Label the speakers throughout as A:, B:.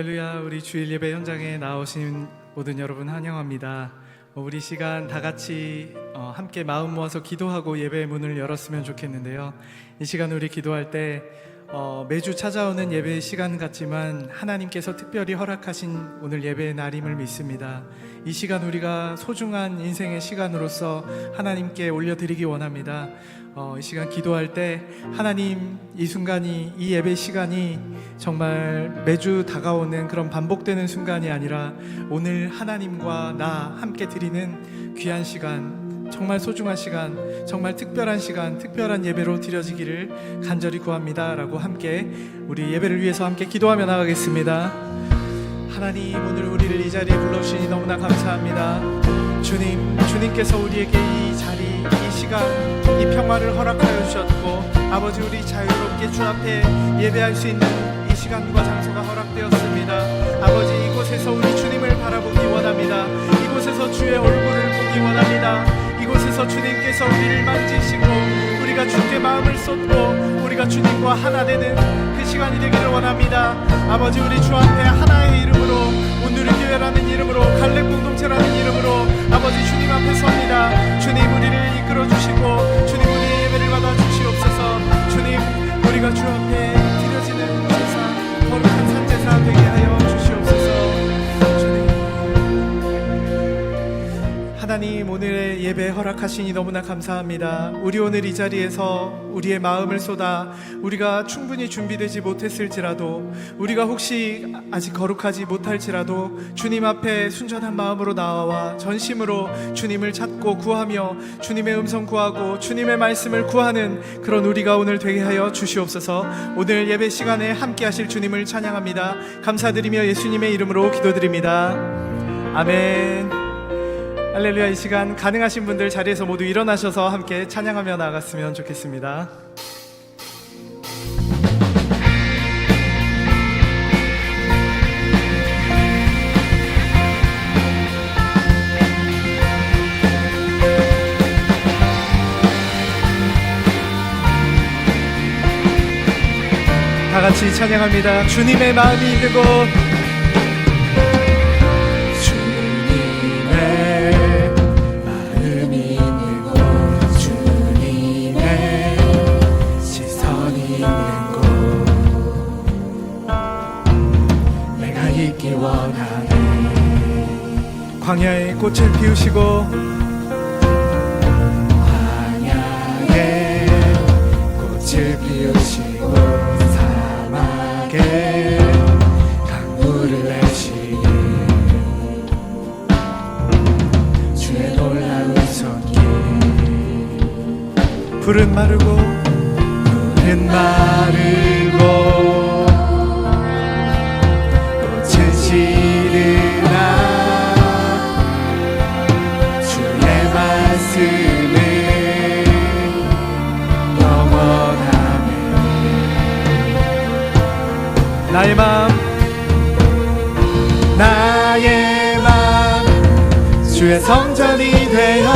A: 할렐루야. 우리 주일 예배 현장에 나오신 모든 여러분 환영합니다. 어, 우리 시간 다 같이 어, 함께 마음 모아서 기도하고 예배의 문을 열었으면 좋겠는데요. 이 시간 우리 기도할 때 어, 매주 찾아오는 예배의 시간 같지만 하나님께서 특별히 허락하신 오늘 예배의 날임을 믿습니다. 이 시간 우리가 소중한 인생의 시간으로서 하나님께 올려드리기 원합니다 어, 이 시간 기도할 때 하나님 이 순간이 이 예배 시간이 정말 매주 다가오는 그런 반복되는 순간이 아니라 오늘 하나님과 나 함께 드리는 귀한 시간 정말 소중한 시간 정말 특별한 시간 특별한 예배로 드려지기를 간절히 구합니다 라고 함께 우리 예배를 위해서 함께 기도하며 나가겠습니다. 하나님 오늘 우리를 이 자리에 불러주시니 너무나 감사합니다 주님 주님께서 우리에게 이 자리 이 시간 이 평화를 허락하여 주셨고 아버지 우리 자유롭게 주 앞에 예배할 수 있는 이 시간과 장소가 허락되었습니다. 아버지 이곳에서 우리 주님을 바라보기 원합니다. 이곳에서 주의 얼굴을 보기 원합니다. 이곳에서 주님께서 우리를 만지시고 우리가 주께 마음을 쏟고 우리가 주님과 하나 되는 그 시간이 되기를 원합니다. 아버지 우리 주 앞에 하나의 이름으로 온누리 허락하시니 너무나 감사합니다. 우리 오늘 이 자리에서 우리의 마음을 쏟아 우리가 충분히 준비되지 못했을지라도 우리가 혹시 아직 거룩하지 못할지라도 주님 앞에 순전한 마음으로 나와 전심으로 주님을 찾고 구하며 주님의 음성 구하고 주님의 말씀을 구하는 그런 우리가 오늘 되게 하여 주시옵소서. 오늘 예배 시간에 함께 하실 주님을 찬양합니다. 감사드리며 예수님의 이름으로 기도드립니다. 아멘. 할렐루야 이 시간 가능하신 분들 자리에서 모두 일어나셔서 함께 찬양하며 나아갔으면 좋겠습니다. 다 같이 찬양합니다. 주님의 마음이 곳. 광야에 꽃을 피우시고 광야에 꽃을 피우시고 사막에 강물을 내시니 주의 놀라운 손길. 불은 마르고 불은 마 성전이 되어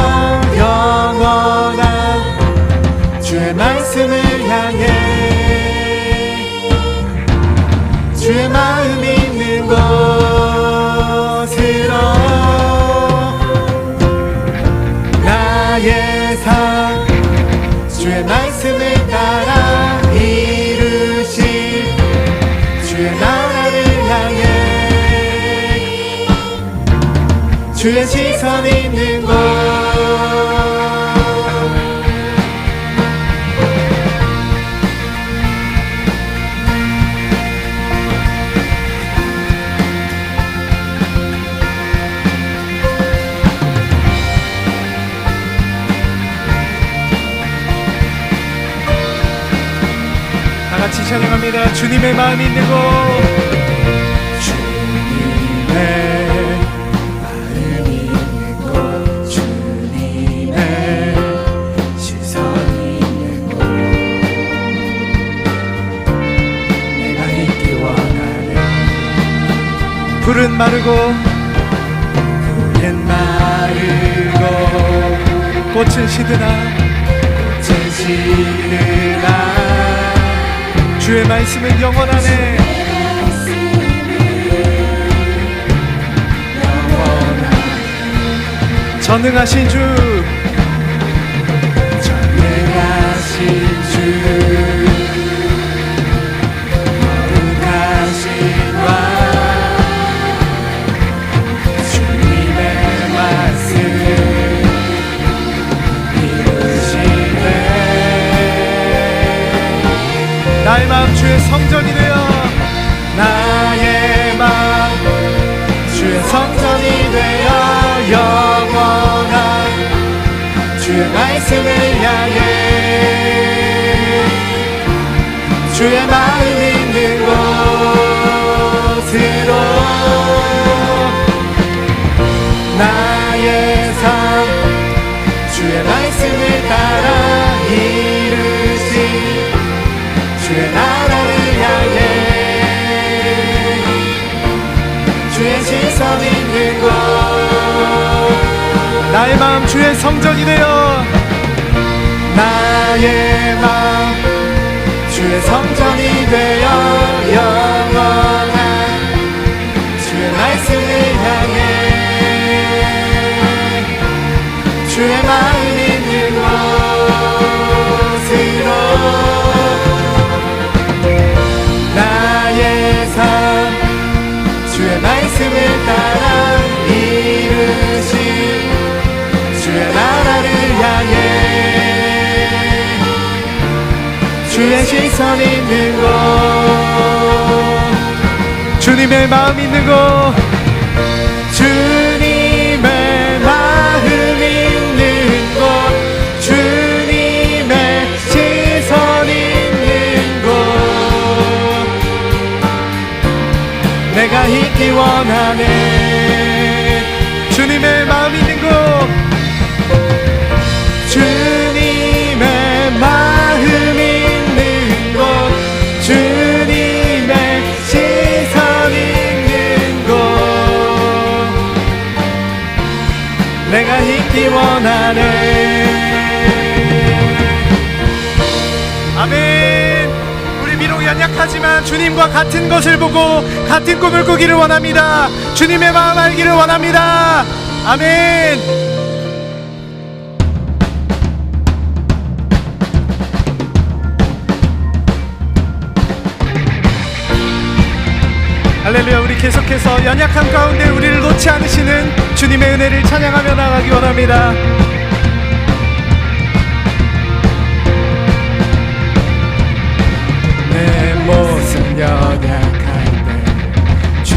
A: 영원한 주의 말씀을 향해. 주의 마음이 있는 곳으로 나의 삶 주의 말씀을 따라 이루실 주의 나라를 향해. 주의 시 선 있는 곳다 같이 찬양합니다. 주님의 마음이 있는 곳. 푸른 마르고 푸른 마르고 꽃은 시드나. 꽃은 시드나. 주의 말씀은 영원하네
B: 전능하신 주. 나의 마음 주의 성전이 되어
A: 나의 마음 주의 성전이 되어 영원한 주의 말씀을 향해 주의 마 주의 나라를 향해. 주의 시선 있는 곳
B: 나의 마음 주의 성전이 되어.
A: 나의 마음 주의 성전이 되어 영원 시선 있는 곳.
B: 주님의 마음 있는 곳.
A: 주님의 마음 있는 곳. 주님의 시선 있는 곳. 내가 있기 원하네 있기 원하네
B: 아멘. 우리 비록 연약하지만 주님과 같은 것을 보고 같은 꿈을 꾸기를 원합니다. 주님의 마음 알기를 원합니다. 아멘. 할렐루야 우리 계속해서 연약함 가운데 우리를 놓지 않으시는 주님의 은혜를 찬양하며 나가기 원합니다.
A: 내 모습 연약할 때 주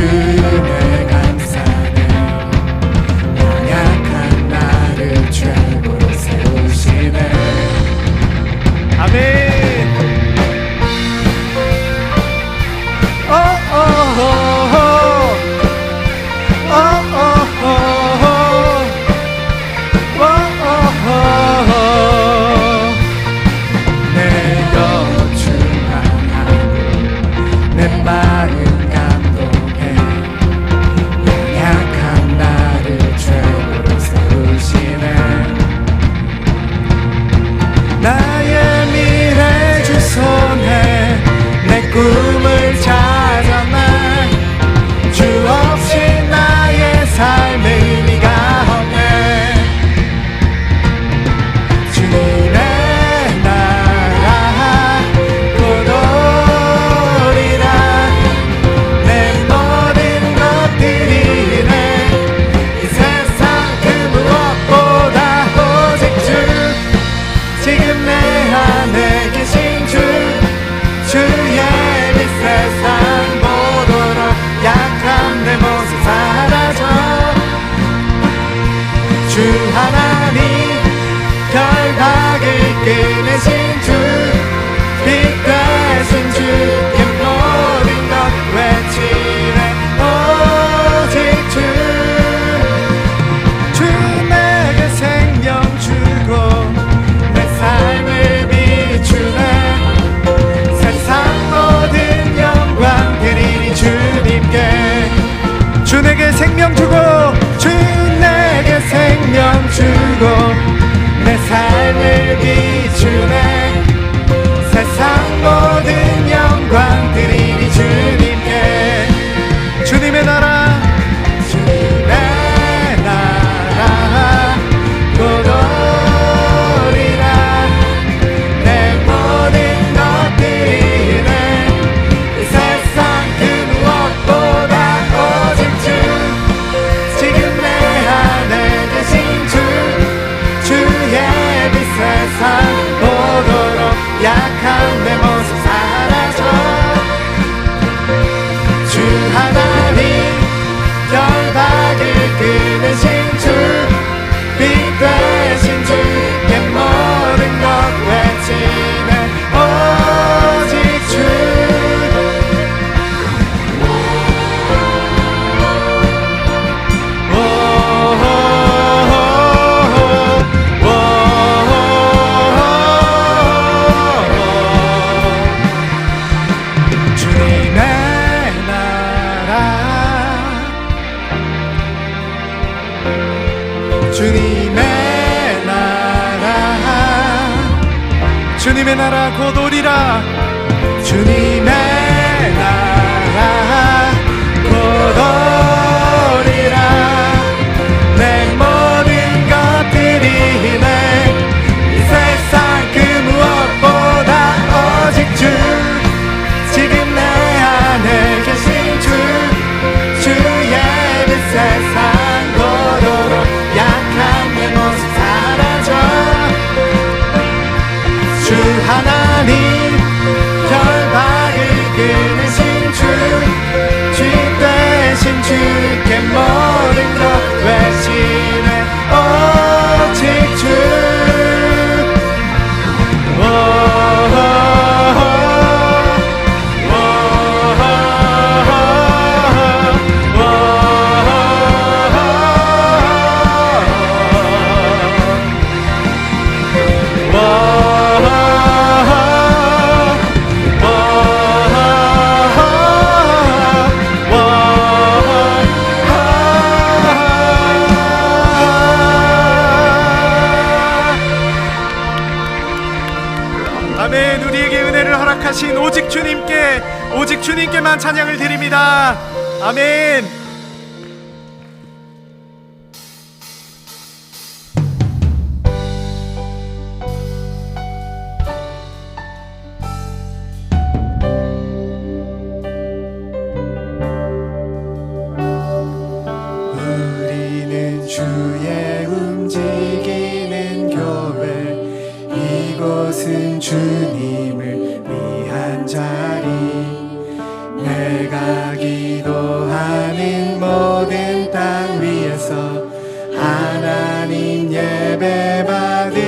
A: 하나님 예배 받을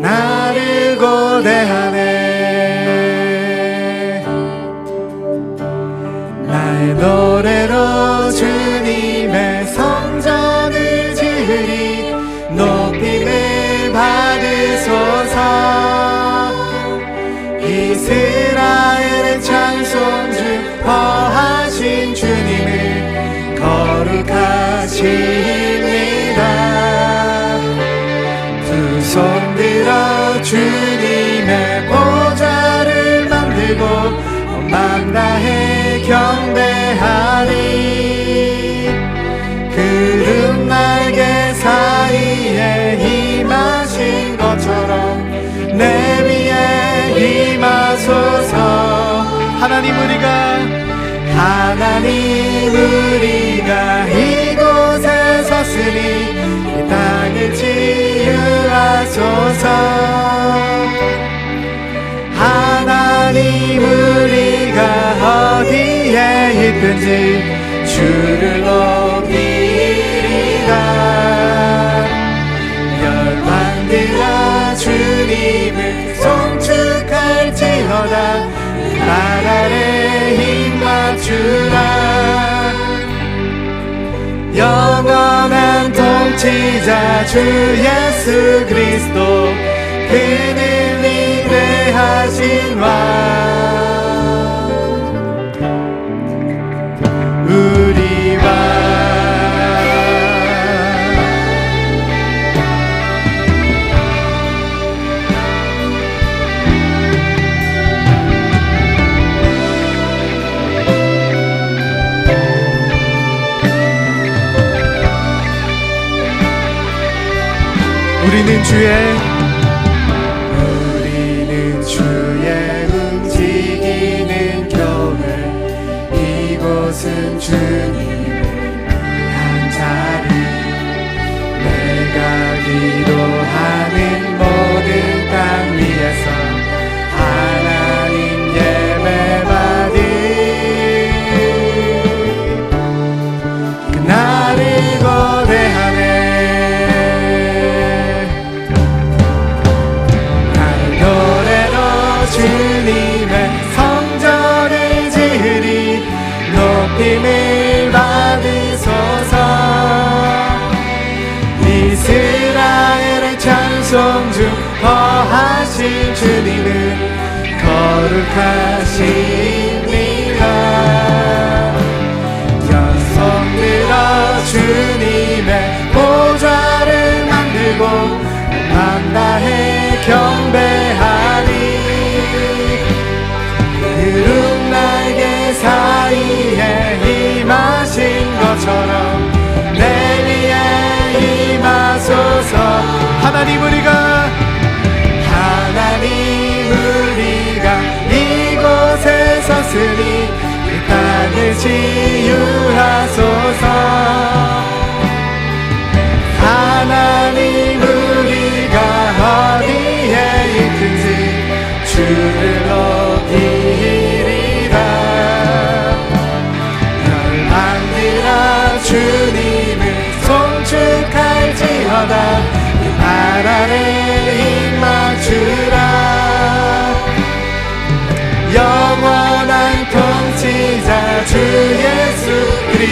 A: 나를 고대하네. 나의 너 우리가 이곳에 섰으니 이 땅을 치유하소서. 하나님 우리가 어디에 있든지 주 구치자 주 예수 그리스도 그는 인내하신 왕. 우리는 주의 우리는 주의 움직이는 교회 이곳은 주님의 한 자리. 내가 기도하는 모든 땅 위에서 하나님 예배 받은 그날을 거대하 하십니다. 여성 들어 주님의 보좌를 만들고 만나해 경배하니 그룹 날개 사이에 임하신 것처럼 내
C: 위에 임하소서
A: 하나님 우리가 치유하소서. 하나님 우리가 어디에 있든지 주를 높이리라. 열방들아 주님을 송축할지어다. 그발 아래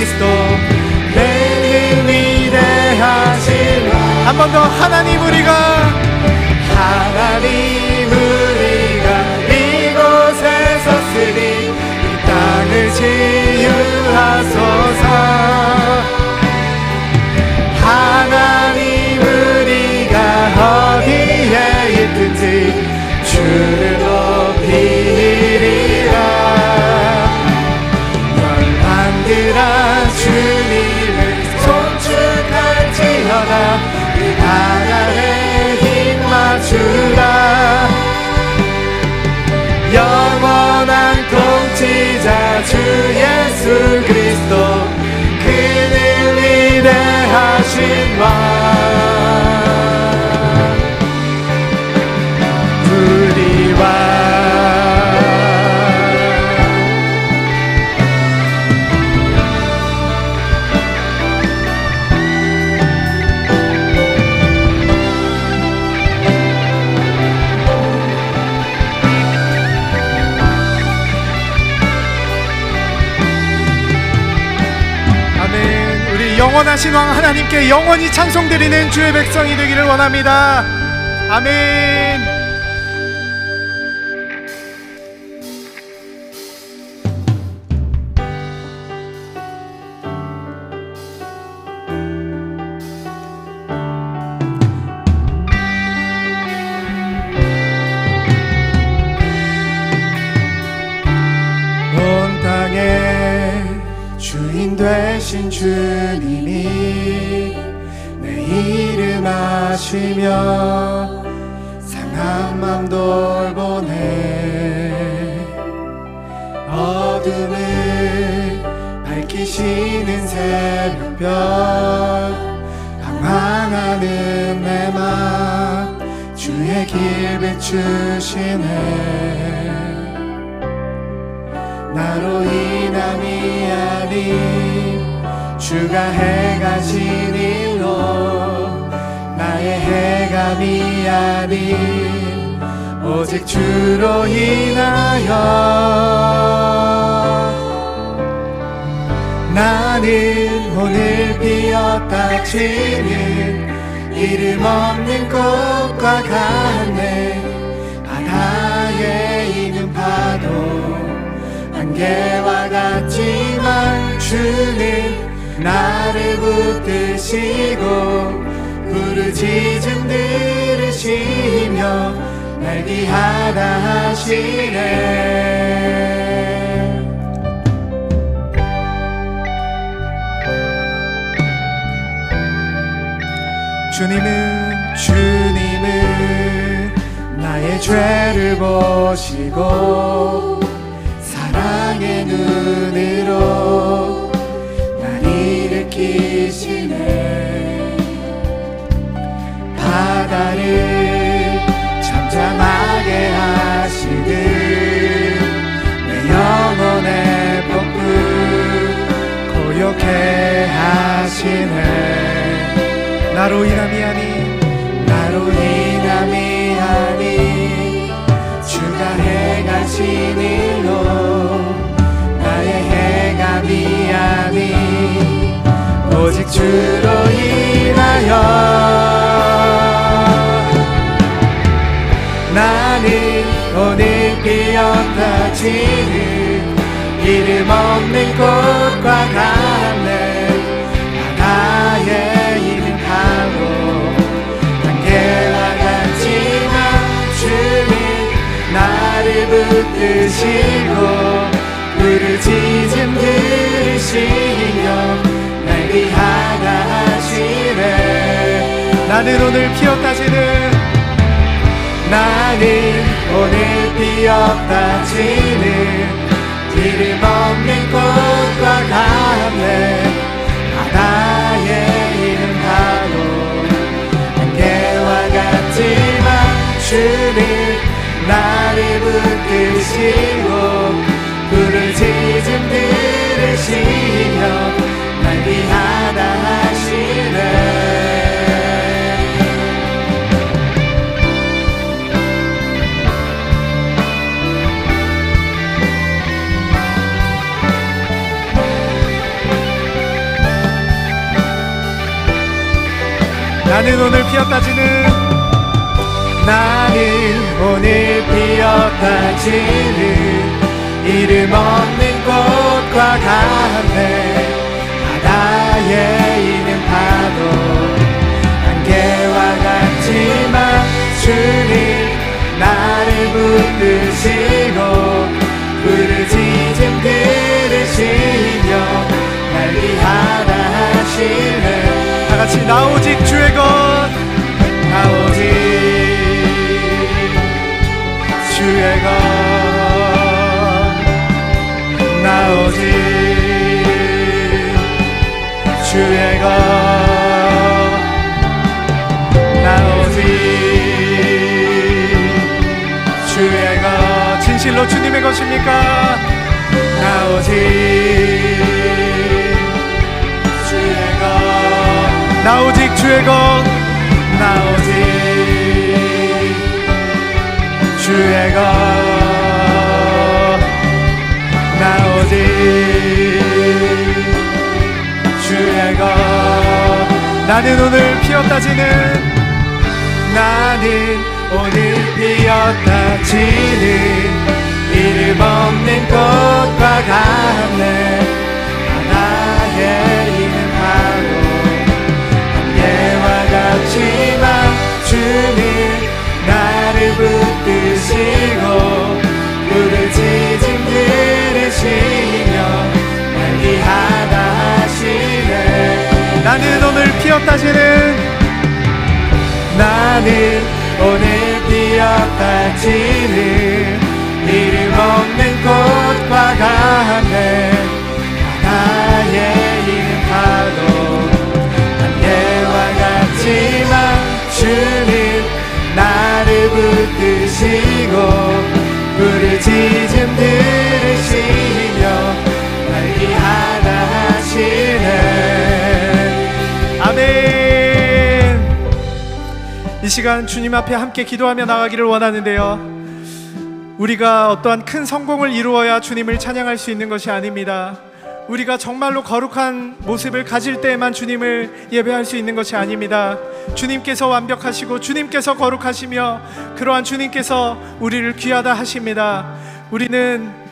A: 그리스도 내는 위대하신
C: 한 번 더 하나님 우리가
A: 하나님 영원하신 왕
C: 하나님께 영원히 찬송드리는 주의 백성이 되기를 원합니다. 아멘.
A: 되신 주님이 내 이름 아시며 상한 맘 돌보네. 어둠을 밝히시는 새벽별 방황하는 내맘 주의 길 비추시네. 나로 인함이 아닌 주가 행하신 일로 나의 해감이 아닌 오직 주로 인하여. 나는 오늘 피었다 치는 이름 없는 꽃과 같네. 바다에 있는 파도 안개와 같지만 주는 나를 붙드시고 부르짖음 들으시며 날 귀하다 하시네. 주님은 주님은 나의 죄를 보시고 사랑의 눈으로 날 일으키시네. 바다를 잠잠하게 하시듯 내 영혼의 폭풍 고요케 하시네. 나로 인함이 아닌 나로 인함이 아닌 주가 행하신 일 오직 주로 인하여 나는 오늘 피었다 지는 이름 없는 꽃과 같네. 바다에 있는 파도 안개와 같지만 주는 나를 붙드시고
D: 나는 오늘 피었다지는
A: 나는 오늘 피었다지는
D: 나는 오늘 피었다지는
A: 나는 오늘 피었다지는 이름 없는 꽃과 같네. 바다의 이름 파도 안개와 같지만 주는 나를 붙드시고 부르짖음 들으시며 날 위하다 하시네.
D: 다 같이 나 오직 주의 것
A: 주의 것, 나 오직 주의 것, 나 오직 주의 것,
D: 진실로 주님의 것입니까?
A: 나 오직 주의 것.
D: 나 오직 주의 것 나는 오늘 피었다 지는.
A: 나는 오늘 피었다 지는. 이름 없는 꽃과 같네. 하나의 이름 하고 안개와 같지만 주는
D: 나는 오늘 피었다지는.
A: 나는 오늘 피었다지는
D: 시간 주님 앞에 함께 기도하며 나가기를 원하는데요. 우리가 어떠한 큰 성공을 이루어야 주님을 찬양할 수 있는 것이 아닙니다. 우리가 정말로 거룩한 모습을 가질 때에만 주님을 예배할 수 있는 것이 아닙니다. 주님께서 완벽하시고 주님께서 거룩하시며 그러한 주님께서 우리를 귀하다 하십니다. 우리는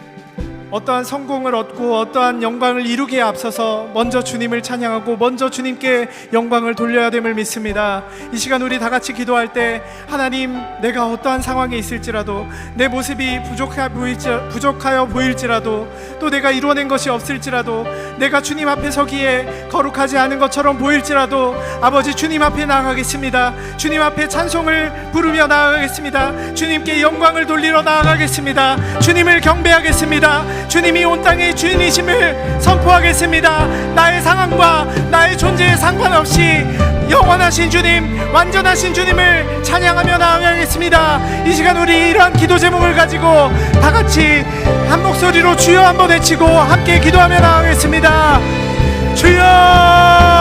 D: 어떠한 성공을 얻고 어떠한 영광을 이루기에 앞서서 먼저 주님을 찬양하고 먼저 주님께 영광을 돌려야 됨을 믿습니다. 이 시간 우리 다 같이 기도할 때 하나님 내가 어떠한 상황에 있을지라도 내 모습이 부족하여 보일지라도 또 내가 이루어낸 것이 없을지라도 내가 주님 앞에 서기에 거룩하지 않은 것처럼 보일지라도 아버지 주님 앞에 나아가겠습니다. 주님 앞에 찬송을 부르며 나아가겠습니다. 주님께 영광을 돌리러 나아가겠습니다. 주님을 경배하겠습니다. 주님이 온 땅의 주인이심을 선포하겠습니다. 나의 상황과 나의 존재에 상관없이 영원하신 주님, 완전하신 주님을 찬양하며 나아가겠습니다. 이 시간 우리 이러한 기도 제목을 가지고 다 같이 한 목소리로 주여 한번 외치고 함께 기도하며 나아가겠습니다. 주여!